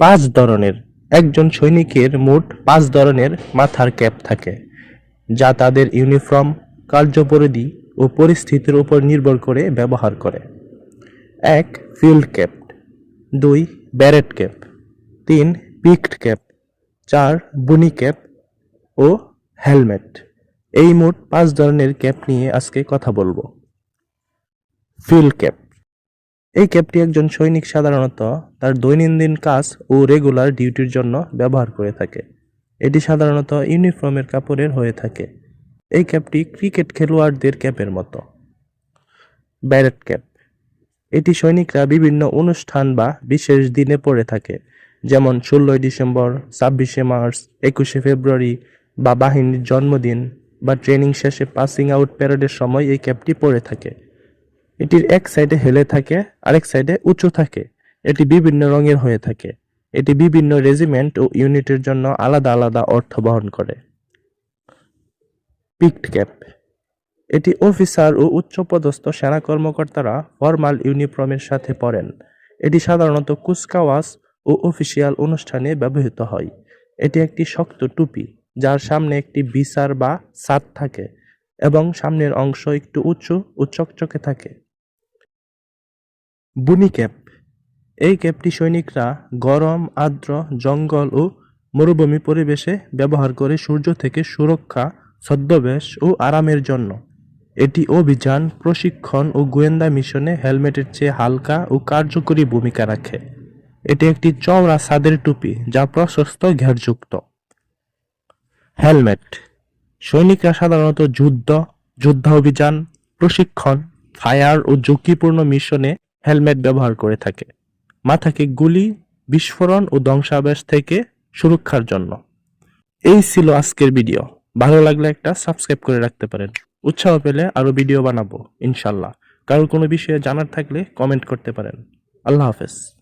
পাঁচ ধরনের। একজন সৈনিকের মোট পাঁচ ধরনের মাথার ক্যাপ থাকে, যা তাদের ইউনিফর্ম, কার্যপরিধি ও পরিস্থিতির উপর নির্ভর করে ব্যবহার করে। এক, ফিল্ড ক্যাপ। দুই, ব্যারেট ক্যাপ। তিন, পিকড ক্যাপ। চার, বুনি ক্যাপ ও হেলমেট। এই মোট পাঁচ ধরনের ক্যাপ নিয়ে আজকে কথা বলব। Field cap. এই ক্যাপটি একজন সৈনিক সাধারণত তার দৈনন্দিন কাজ ও রেগুলার ডিউটির জন্য ব্যবহার করে থাকে। এটি সাধারণত ইউনিফর্মের কাপড়ের হয়ে থাকে। এই ক্যাপটি ক্রিকেট খেলোয়াড়দের ক্যাপের মতো। ব্যারেট ক্যাপ এটি সৈনিকরা বিভিন্ন অনুষ্ঠান বা বিশেষ দিনে পরে থাকে, যেমন ষোলোই ডিসেম্বর, ছাব্বিশে মার্চ, একুশে ফেব্রুয়ারি বা বাহিনীর জন্মদিন বা ট্রেনিং শেষে পাসিং আউট প্যারেডের সময় এই ক্যাপটি পরে থাকে। এটির এক সাইডে হেলে থাকে, আরেক সাইডে উঁচু থাকে। এটি বিভিন্ন রঙের হয়ে থাকে। এটি বিভিন্ন রেজিমেন্ট ও ইউনিটের জন্য আলাদা আলাদা অর্থ বহন করে। Peaked cap. এটি অফিসার ও উচ্চপদস্থ সেনা কর্মকর্তারা ফরমাল ইউনিফর্মের সাথে পরেন। এটি সাধারণত কুচকাওয়াজ ও অফিসিয়াল অনুষ্ঠানে ব্যবহৃত হয়। এটি একটি শক্ত টুপি, যার সামনে একটি বিচার বা ছাদ থাকে এবং সামনের অংশ একটু উঁচু ও চকচকে থাকে। বুনি ক্যাপ। এই ক্যাপটি সৈনিকরা গরম, আর্দ্র জঙ্গল ও মরুভূমি পরিবেশে ব্যবহার করে সূর্য থেকে সুরক্ষা, ছদ্মবেশ ও আরামের জন্য। এটি অভিযান, প্রশিক্ষণ ও গোয়েন্দা মিশনে হেলমেটের চেয়ে হালকা ও কার্যকরী ভূমিকা রাখে। এটি একটি চওড়া ছাদের টুপি যা প্রশস্ত ঘেরযুক্ত। হেলমেট। সৈনিকরা সাধারণত যুদ্ধ, যুদ্ধাভিযান, প্রশিক্ষণ, ফায়ার ও ঝুঁকিপূর্ণ মিশনে হেলমেট ব্যবহার করে থাকে। মাথাকে গুলি, বিস্ফোরণ ও ধ্বংসাবেশ থেকে সুরক্ষার জন্য। এই ছিল আজকের ভিডিও। ভালো লাগলে একটা সাবস্ক্রাইব করে রাখতে পারেন। উৎসাহ পেলে আরও ভিডিও বানাবো, ইনশাল্লাহ। কারোর কোনো বিষয়ে জানার থাকলে কমেন্ট করতে পারেন। আল্লাহ হাফেজ।